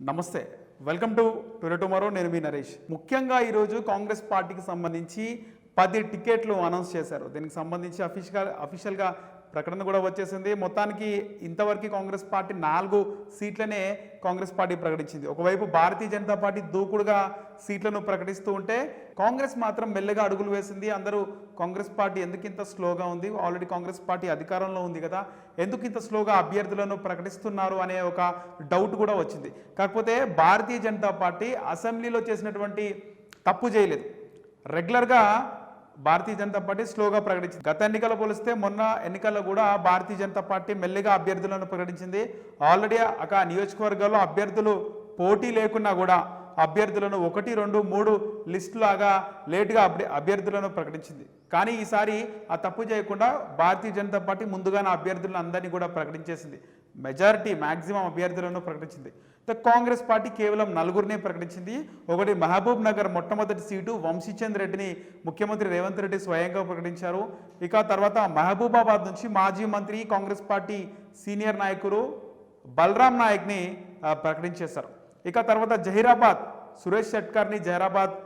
నమస్తే. Welcome to today tomorrow నేను మీ నరేష్. ముఖ్యంగా ఈరోజు కాంగ్రెస్ పార్టీకి సంబంధించి పది టికెట్లు అనౌన్స్ చేశారు. దీనికి సంబంధించి అఫీషియల్ అఫీషియల్గా ప్రకటన కూడా వచ్చేసింది. మొత్తానికి ఇంతవరకు కాంగ్రెస్ పార్టీ నాలుగు సీట్లనే కాంగ్రెస్ పార్టీ ప్రకటించింది. ఒకవైపు భారతీయ జనతా పార్టీ దూకుడుగా సీట్లను ప్రకటిస్తూ ఉంటే కాంగ్రెస్ మాత్రం మెల్లగా అడుగులు వేసింది. అందరూ కాంగ్రెస్ పార్టీ ఎందుకు ఇంత స్లోగా ఉంది? ఆల్రెడీ కాంగ్రెస్ పార్టీ అధికారంలో ఉంది కదా ఎందుకు ఇంత స్లోగా అభ్యర్థులను ప్రకటిస్తున్నారు అనే ఒక డౌట్ కూడా వచ్చింది. కాకపోతే భారతీయ జనతా పార్టీ అసెంబ్లీలో చేసినటువంటి తప్పు చేయలేదు. రెగ్యులర్గా భారతీయ జనతా పార్టీ స్లోగా ప్రకటించింది. గత ఎన్నికల పోలిస్తే మొన్న ఎన్నికల్లో కూడా భారతీయ జనతా పార్టీ మెల్లిగా అభ్యర్థులను ప్రకటించింది. ఆల్రెడీ ఒక నియోజకవర్గాల్లో అభ్యర్థులు పోటీ లేకున్నా కూడా అభ్యర్థులను ఒకటి రెండు మూడు లిస్టు లాగా లేటుగా అభ్య- అభ్యర్థులను ప్రకటించింది. కానీ ఈసారి ఆ తప్పు చేయకుండా భారతీయ జనతా పార్టీ ముందుగానే అభ్యర్థులను అందరినీ కూడా ప్రకటించేసింది. మెజారిటీ మ్యాక్సిమం అభ్యర్థులను ప్రకటించింది. ద కాంగ్రెస్ పార్టీ కేవలం నలుగురినే ప్రకటించింది. ఒకటి మహబూబ్ నగర్ మొట్టమొదటి సీటు వంశీచంద్ రెడ్డిని ముఖ్యమంత్రి రేవంత్ రెడ్డి స్వయంగా ప్రకటించారు. ఇక తర్వాత మహబూబాబాద్ నుంచి మాజీ మంత్రి కాంగ్రెస్ పార్టీ సీనియర్ నాయకులు బలరాం నాయక్ని ప్రకటించేశారు. ఇక తర్వాత జహీరాబాద్ సురేష్ షెట్కర్ని జహీరాబాద్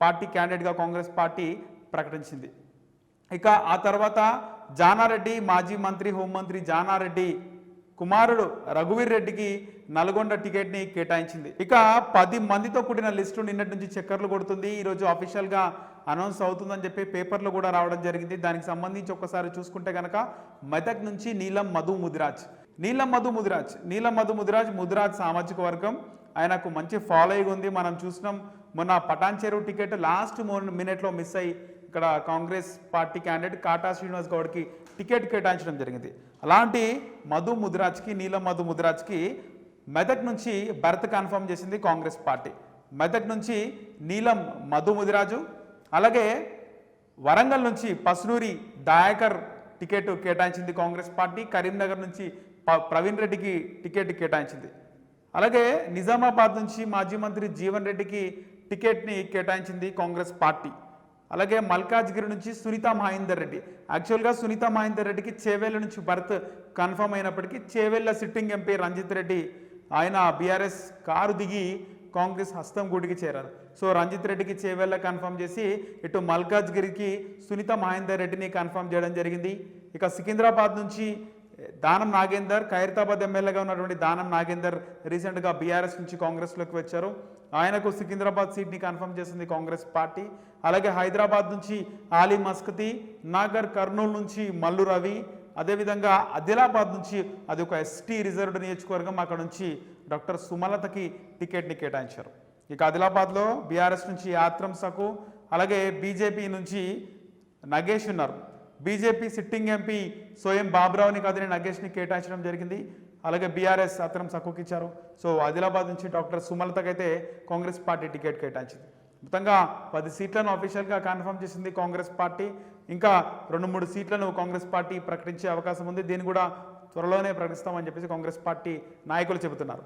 పార్టీ క్యాండిడేట్గా కాంగ్రెస్ పార్టీ ప్రకటించింది. ఇక ఆ తర్వాత జానారెడ్డి మాజీ మంత్రి హోంమంత్రి జానారెడ్డి కుమారుడు రఘువీర్ రెడ్డికి నల్గొండ టికెట్ని కేటాయించింది. ఇక పది మందితో కూడిన లిస్టు నిన్నటి నుంచి చక్కర్లు కొడుతుంది. ఈరోజు అఫీషియల్గా అనౌన్స్ అవుతుందని చెప్పి పేపర్లు కూడా రావడం జరిగింది. దానికి సంబంధించి ఒక్కసారి చూసుకుంటే కనుక మెదక్ నుంచి నీలం మధు ముదిరాజ్. నీలం మధు ముదిరాజ్. నీలం మధు ముదిరాజ్ ముదిరాజ్ సామాజిక వర్గం. ఆయనకు మంచి ఫాలోయింగ్ ఉంది. మనం చూసినాం మొన్న పటాన్ చెరువు టికెట్ లాస్ట్ మినిట్లో మిస్ అయ్యి ఇక్కడ Congress party candidate Kata Srinivas గౌడ్కి ticket కేటాయించడం జరిగింది. అలాంటి మధు ముదిరాజ్కి నీలం మధు ముదిరాజ్కి మెదక్ నుంచి భరత్ కన్ఫర్మ్ చేసింది కాంగ్రెస్ పార్టీ. మెదక్ నుంచి నీలం మధు ముదిరాజు అలాగే వరంగల్ నుంచి పసునూరి దయాకర్ టికెట్ కేటాయించింది కాంగ్రెస్ పార్టీ కరీంనగర్ నుంచి ప- ప్రవీణ్ రెడ్డికి టికెట్ కేటాయించింది. అలాగే నిజామాబాద్ నుంచి మాజీ మంత్రి జీవన్ రెడ్డికి టికెట్ని కేటాయించింది కాంగ్రెస్ పార్టీ. అలాగే మల్కాజ్గిరి నుంచి సునీత మహేందర్ రెడ్డి. యాక్చువల్గా సునీత మహేందర్ రెడ్డికి చేవేళ్ళ నుంచి బర్త్ కన్ఫర్మ్ అయినప్పటికీ చేవేళ్ళ సిట్టింగ్ ఎంపీ రంజిత్ రెడ్డి ఆయన బీఆర్ఎస్ కారు దిగి కాంగ్రెస్ హస్తం గుడికి చేరారు. సో రంజిత్ రెడ్డికి చేవేళ్ళ కన్ఫర్మ్ చేసి ఇటు మల్కాజ్గిరికి సునీత మహేందర్ రెడ్డిని కన్ఫర్మ్ చేయడం జరిగింది. ఇక సికింద్రాబాద్ నుంచి దానం నాగేందర్ ఖైరతాబాద్ ఎమ్మెల్యేగా ఉన్నటువంటి దానం నాగేందర్ రీసెంట్గా బీఆర్ఎస్ నుంచి కాంగ్రెస్లోకి వచ్చారు. ఆయనకు సికింద్రాబాద్ సీట్ని కన్ఫర్మ్ చేసింది కాంగ్రెస్ పార్టీ. అలాగే హైదరాబాద్ నుంచి ఆలీ మస్కతి నాగర్ కర్నూలు నుంచి మల్లు రవి అదేవిధంగా ఆదిలాబాద్ నుంచి అది ఒక ఎస్టీ రిజర్వ్డ్ నియోజకవర్గం అక్కడ నుంచి డాక్టర్ సుమలతకి టికెట్ని కేటాయించారు. ఇక ఆదిలాబాద్లో బీఆర్ఎస్ నుంచి ఆత్రం సకు అలాగే బీజేపీ నుంచి నగేష్ ఉన్నారు. బీజేపీ సిట్టింగ్ ఎంపీ సోయం బాబురావుని కదిలి నగేష్ని కేటాయించడం జరిగింది. అలాగే బీఆర్ఎస్ అతనం సక్కుకిచ్చారు. సో ఆదిలాబాద్ నుంచి డాక్టర్ సుమలతకైతే కాంగ్రెస్ పార్టీ టికెట్ కేటాయించింది. మొత్తంగా పది సీట్లను అఫీషియల్గా కన్ఫర్మ్ చేసింది కాంగ్రెస్ పార్టీ. ఇంకా రెండు మూడు సీట్లను కాంగ్రెస్ పార్టీ ప్రకటించే అవకాశం ఉంది. దీన్ని కూడా త్వరలోనే ప్రకటిస్తామని చెప్పేసి కాంగ్రెస్ పార్టీ నాయకులు చెబుతున్నారు.